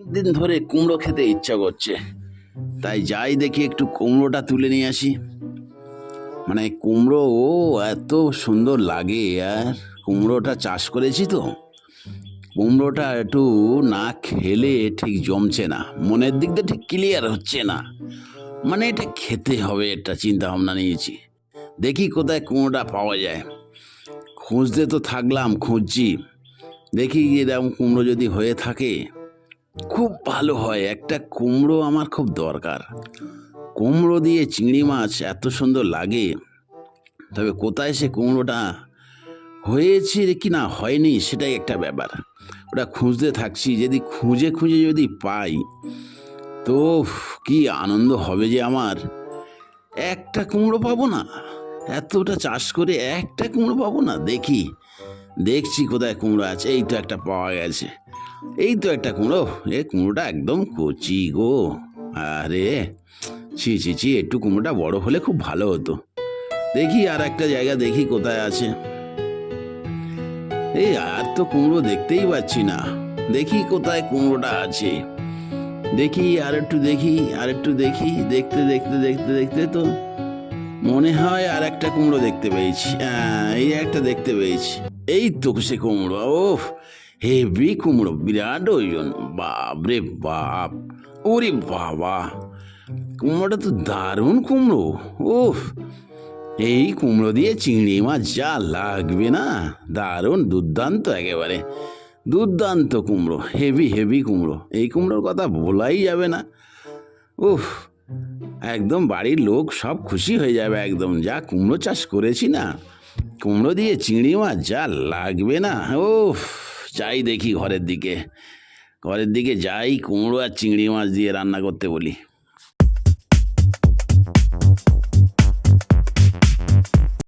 দিন ধরে কুমড়ো খেতে ইচ্ছা করছে। তাই যাই দেখি একটু কুমড়োটা তুলে নিয়ে আসি। মানে কুমড়ো, ও, এত সুন্দর লাগে আর কুমড়োটা চাষ করেছি তো। কুমড়োটা একটু না খেলে ঠিক জমছে না। মনের দিক দিয়ে ঠিক ক্লিয়ার হচ্ছে না। মানে এটা খেতে হবে এটা চিন্তা ভাবনা নিয়েছি। দেখি কোথায় কুমড়োটা পাওয়া যায়। খুঁজতে তো থাকলাম, খুঁজছি। দেখি এরকম কুমড়ো যদি হয়ে থাকে খুব ভালো হয়। একটা কুমড়ো আমার খুব দরকার। কুমড়ো দিয়ে চিংড়ি মাছ এত সুন্দর লাগে। তবে কোথায় সে কুমড়োটা? হয়েছে কি না হয়নি সেটাই একটা ব্যাপার। ওটা খুঁজতে থাকছি, যদি খুঁজে খুঁজে যদি পাই, তো কি আনন্দ হবে যে আমার। একটা কুমড়ো পাবো না? এতটা চাষ করে একটা কুমড়ো পাবো না? দেখি, দেখছি কোথায় কুমড়ো আছে। এই তো একটা পাওয়া গেছে। এই তো একটা কুমড়ো এ কুমড়োটা একদম কচি গো। আরে ছি ছি ছি একটু কুমড়োটা বড় হলে খুব ভালো হতো। দেখি আর একটা জায়গা দেখি কোথায় আছে। এই আর তো কুমড়ো দেখতেই পাচ্ছি না। দেখি কোথায় কুমড়োটা আছে। দেখি আর একটু দেখি আর একটু দেখি দেখতে দেখতে দেখতে দেখতে তো মনে হয় আর একটা কুমড়ো দেখতে পেয়েছি। হ্যাঁ, এই একটা দেখতে পেয়েছি। এই তো সে কুমড়ো ও হেভি কুমড়ো বিরাট ওজন বাপ রে বাপ, ওরে বাবা। কুমড়োটা তো দারুণ কুমড়ো ওফ এই কুমড়ো দিয়ে চিংড়ি মাছ যা লাগবে না, দারুণ দুর্দান্ত একেবারে, দুর্দান্ত কুমড়ো, হেভি হেভি কুমড়ো। এই কুমড়োর কথা বলাই যাবে না, উফ। একদম বাড়ির লোক সব খুশি হয়ে যাবে একদম, যা কুমড়ো চাষ করেছি না, কুমড়ো দিয়ে চিংড়ি মাছ যা লাগবে না ও যাই দেখি ঘরের দিকে। ঘরের দিকে যাই, কুমড়ো আর চিংড়ি মাছ দিয়ে রান্না করতে বলি।